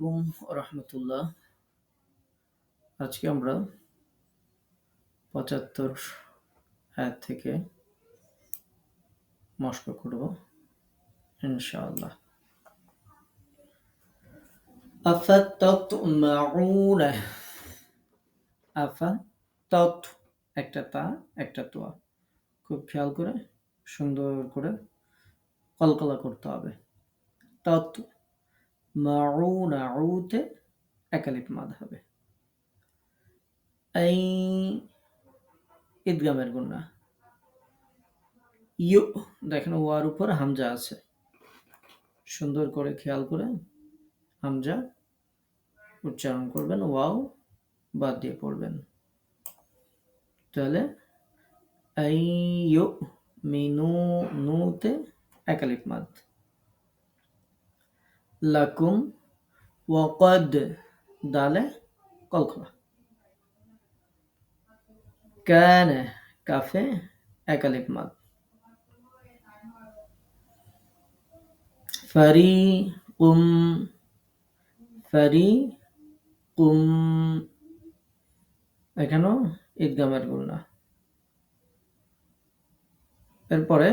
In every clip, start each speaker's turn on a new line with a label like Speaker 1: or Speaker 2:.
Speaker 1: আলাইকুম রহমতুল্লাহ। আজকে আমরা পঁচাত্তর আয়াত থেকে মস্ক করব, ইনশাআল্লাহ। আফাতাতমাউনা আফা তত একটা তা, একটা তোয়া। খুব খেয়াল করে, সুন্দর করে কলকলা করতে হবে। তত মাউনা উতে একালিপ মাদ হবে। এই ঈদগামের গুণা। ইউ, দেখেন ওয়ার উপর হামজা আছে। সুন্দর করে খেয়াল করে হামজা উচ্চারণ করবেন, ওয়াও বাদ দিয়ে পড়বেন। তাহলে আইয়ু মিনু নুতে একালিপ মাদ। লাকুম ওয়াকদ দালে কলখলা কানে কাফে একালিপ মাদ ফারি কুম ফারি কুম এখানেও ঈদগামের গুণা। এরপরে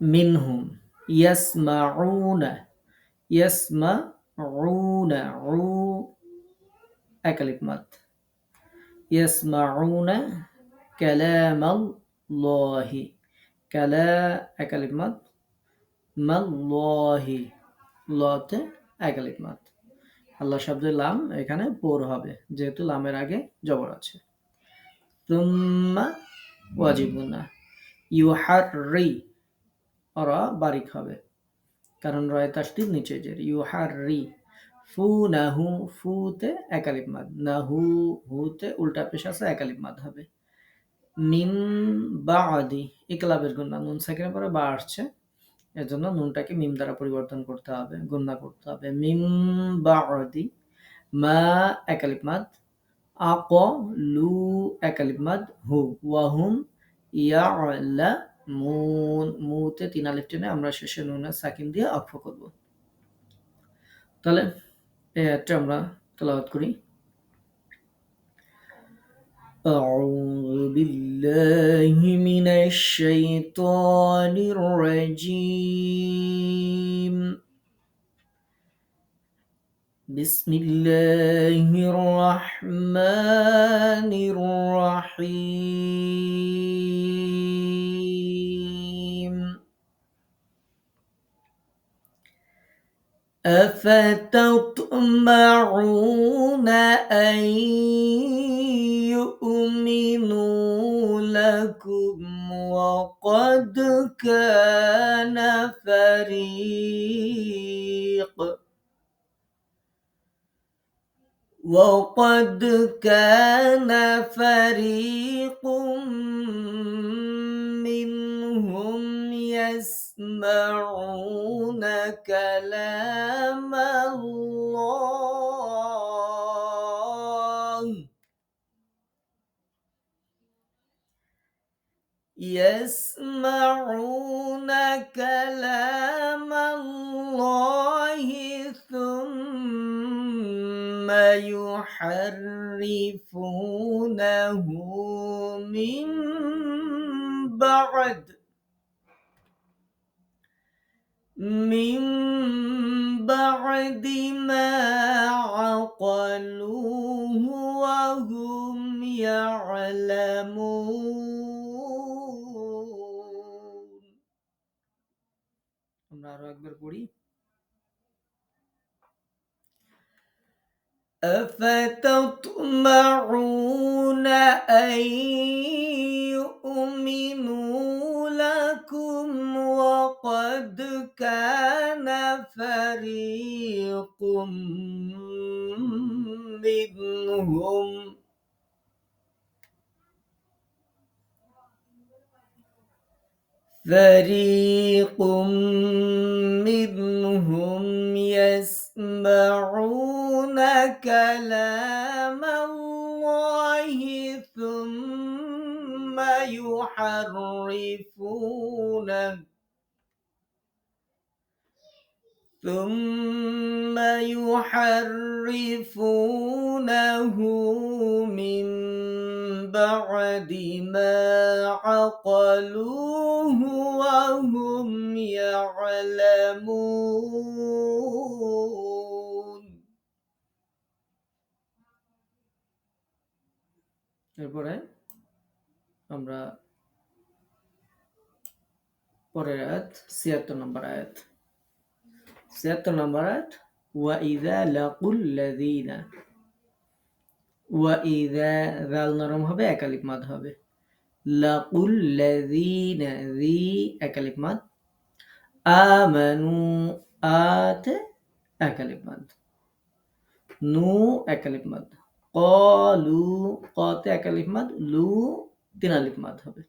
Speaker 1: মিনহুম। ইয়াসমাউনা ইয়াসমাউনা উ একালিপ মাদ ইয়াসমাউনা কালামাল্লাহি, কালা একালিপ মাদ মাল্লাহি, লতে একালিপ মাদ আল্লাহ শব্দের লাম এখানে পোর হবে, যেহেতু লামের আগে জবর আছে। তুম্মা ওয়াজিবুনা, ইউহাররি অরা বারিক হবে। কারণ রয় তাসদিদ নিচে জের রি, ফু না নাহু ফুতে একালিপ মাদ নাহু হুতে উল্টা পেশ আছে একালিপ মাদ হবে। মিম বা আদি ইকলাবের গুন্না নুন সেকেন্ড পরে বা আসছে, এজন্য নুনটাকে মিম দ্বারা পরিবর্তন করতে হবে গুন্না করতে হবে। মিম বা আদি, মা একালিপ মাদ আক লু একালিপ মাদ, হু ওয়াহুম ইয়া মুন মুতে তিন আলিফ টেনে আমরা শেষে নুনে সাকিন দিয়ে অক্ষ করব তাহলে এই আয়াতটা আমরা তেলাওয়াত করি أعوذ بالله من الشيطان الرجيم بسم الله الرحمن الرحيم أفتطمعون أن يؤمنوا لكم وقد كان فريق وقد كان فريق منهم يسمعون كلام الله. يسمعون كلام الله ثم يحرفونه من بعد. من بعد ما عقلوه وهم يعلمون আমরা আরো একবার পড়ি أفتطمعون أن يؤمنوا لكم وقد كان فريق منهم فريق منهم يسمعون كلام الله ثم يحرفونه. ثم يحرفونه من بعد ما عقلوه وهم يعلمون এরপরে আমরা পরের আয়াত ছিয়াত্তর নম্বর আয়াত ছিয়াত্তর নম্বর আয়াত ওয়া ইদা লাকুল লাযিনা ওয়া ইদা জাল নরম হবে একালিক মাদ হবে লাকুল লাযিনা জি একালিক মাদ আমানু আতে একালিক মাদ নু একালিক মাদ কলু কতে একালিক মাদ লু তিন আলিফ মাদ হবে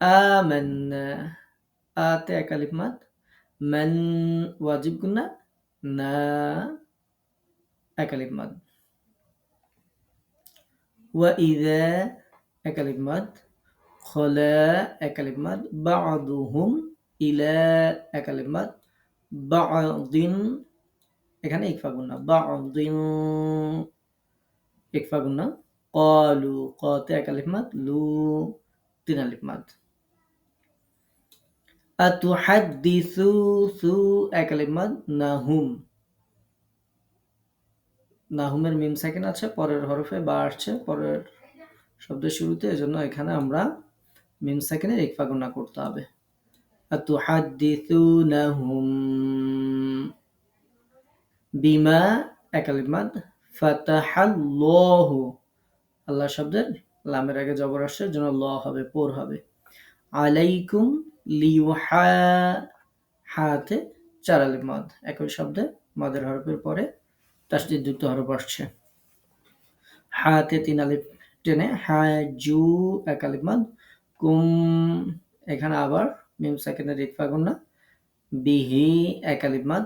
Speaker 1: আমান্না আতে একালিফ মাদ ম্যান ওয়াজিব গুন্না না একালিপ মাদ ওয়া ইদা একালিপ মাদ খলা একালিপ মাদ বাদুহুম ইলা একালিপ মাদ বাদিন এখানে ইকফা গুন্না বাদিন ইকফা গুন্না قالوا قاتع كلمات لو تنا لكمات নাহুম নাহুমের মিম সেকেন্ড আছে, পরের হরফে বা আসছে, পরের শব্দের শুরুতে, এজন্য এখানে আমরা মিম সেকেন্ডের ইকফা গুণা করতে হবে। বিমা একালিমাদ ফাতাহাল্লাহু আল্লাহ শব্দের লামের আগে জবর আসছে জন্য ল হবে, পোর হবে। আলাইকুম লিউহা হাতে চার আলিফ মদ। একই শব্দে মদের হরফের পরে তাসদিদ যুক্ত হরফ আসছে। হাতে তিন আলিফ টেনে হাজু এক আলিফ মদ, কুম, এখানে আবার মিম সেকেন্ডের ইকফা গুন্না বিহি, এক আলিফ মদ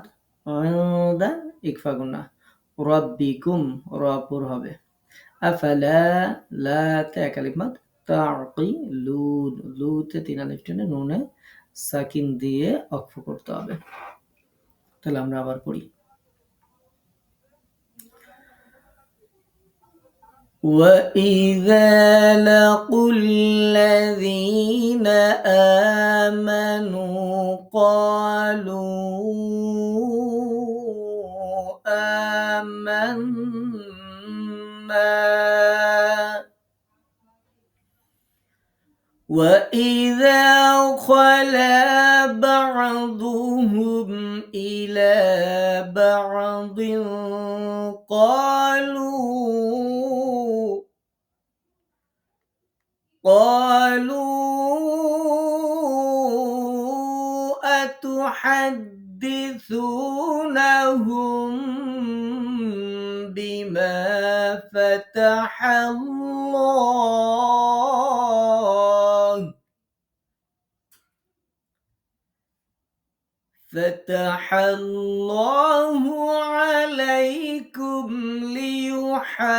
Speaker 1: দা ইকফা গুন্না রব্বিকুম রপুর হবে। আফালা, লাতে এক আলিফ মদ তাকিলুন লুতে তিন আলিফ টেনে নুনে সাকিন দিয়ে অক্ষ করতে হবে তাহলে আমরা আবার পড়ি وَإِذَا لَقُوا الَّذِينَ وإذا خلا بعضهم إلى بعض قالوا قالوا أتحدثونهم بما فتح الله فتح الله عليكم ليحاجوكم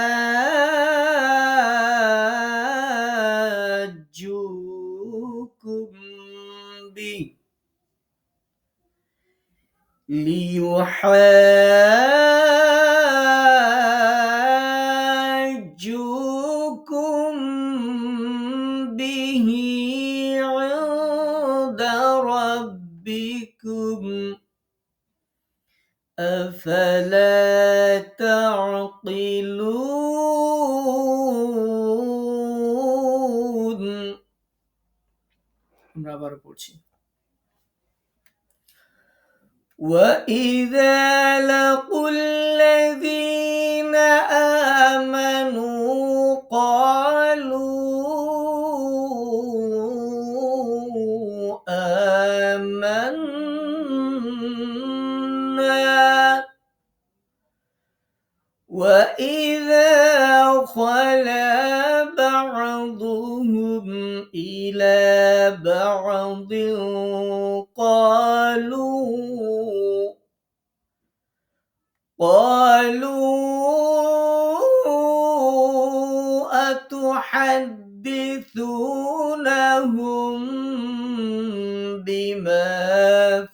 Speaker 1: به. ليحاجوكم تعقلون আমরা আবার পড়ছি وإذا لقوا الذين آمنوا قالوا وإذا خلا بعضهم إلى بعض قالوا قالوا أتحدثونهم بما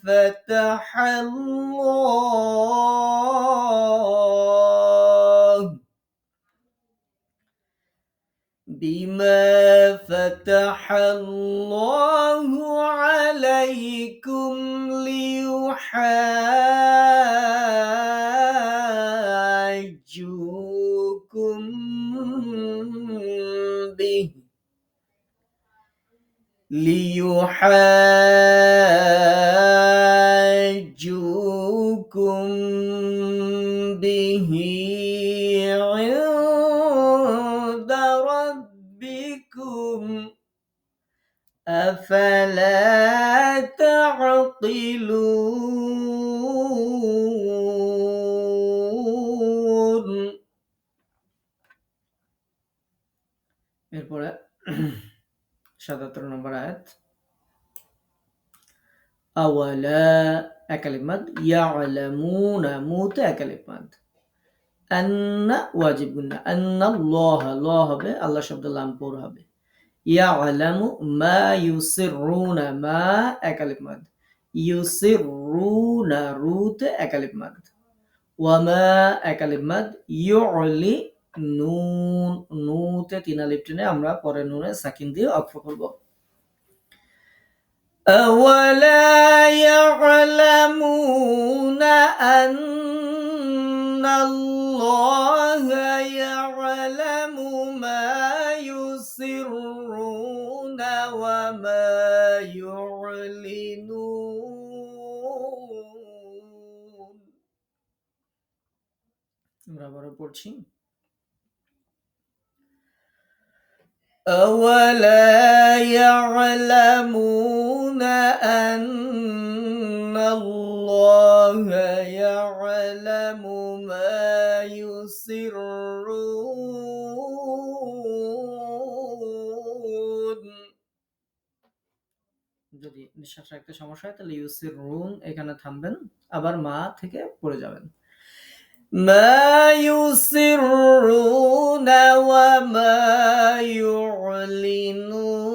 Speaker 1: فتح الله بما فتح الله عليكم ليحاجوكم به. ليحاجوكم تعقلون এরপরে সাতাত্তর নম্বর আয়াত আওয়ালা একালিমাদ ইয়ালামুনা মুতে একালিমাদ আন্না ওয়াজিব গুন্না আন্না লহ ল হবে আল্লাহ শব্দ লাম পর হবে ইয়ালামু মা ইউসিরুনা মা একালিমাদ ইউসিরুনা রুতে একালিমাদ ওয়ামা একালিমাদ ইউলি নুন নুতে তিন আলিফ টেনে আমরা পরে নুনে সাকিন দিয়ে অক্ষ করব أولا يعلمون أن الله 14. أولا يعلمون أن الله يعلم ما يسرون যদি নিঃশ্বাস রাখতে সমস্যা হয়, তাহলে ইউসির রুন এখানে থামবেন, আবার মা থেকে পড়ে যাবেন ما يسرون وما يعلنون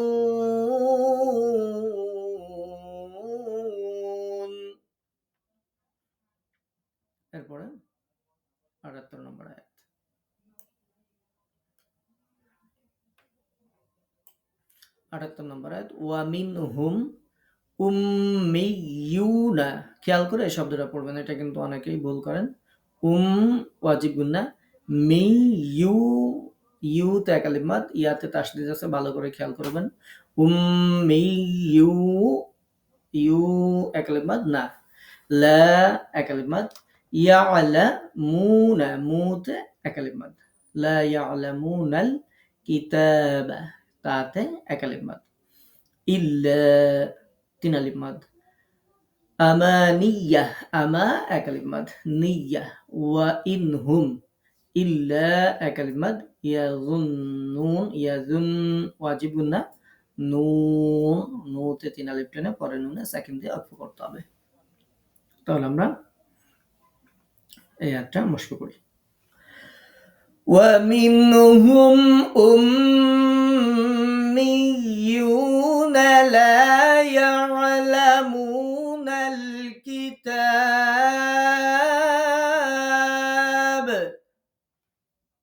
Speaker 1: এরপরে আটাত্তর নম্বর আয়াত আটাত্তর নম্বর আয়াত ওয়ামিন হুম উম্মিয়ুনা খেয়াল করে এই শব্দটা পড়বেন এটা কিন্তু অনেকেই ভুল করেন উম ওয়াজিব গুন্না মি ইউ ইউ তে কালিমাত ইয়াতে তাসদিদ আছে ভালো করে খেয়াল করবেন উম মি ইউ ইউ একালিমাত না লা একালিমাত ইয়ালা মুনা মুতে একালিমাত লা ইয়ালামুনাল কিতাবা তাতে একালিমাত ইল্লা তিন আলিমাদ আমানিয়া আমা একালিমাদ নিয়া ওয়া ইনহুম ইল্লা একালিমাদ ইয়াজুন্নুন ইয়াজুন ওয়াজিব গুন্না নুন নুতে তিন আলিফ টেনে পরে নুনে সেকেন্ড দিয়ে অক্ষ করতে হবে তাহলে আমরা এই একটা মস্ক করি ومنهم أميون لا يعلمون الكتاب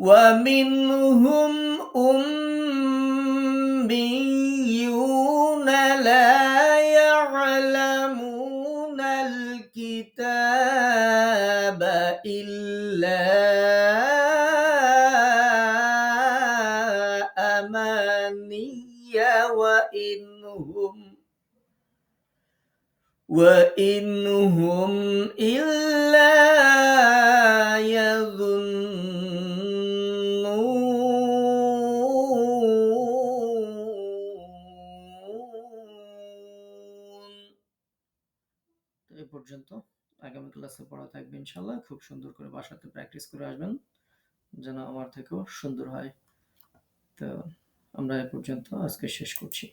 Speaker 1: ومنهم أميون لا يعلمون الكتاب إلا أماني وإن هم وإن هم إلا তো আগামী ক্লাসে পড়া থাকবে ইনশাল্লাহ। খুব সুন্দর করে বাসাতে প্র্যাকটিস করে আসবেন, যেন আমার থেকেও সুন্দর হয়। তো আমরা এ পর্যন্ত আজকে শেষ করছি।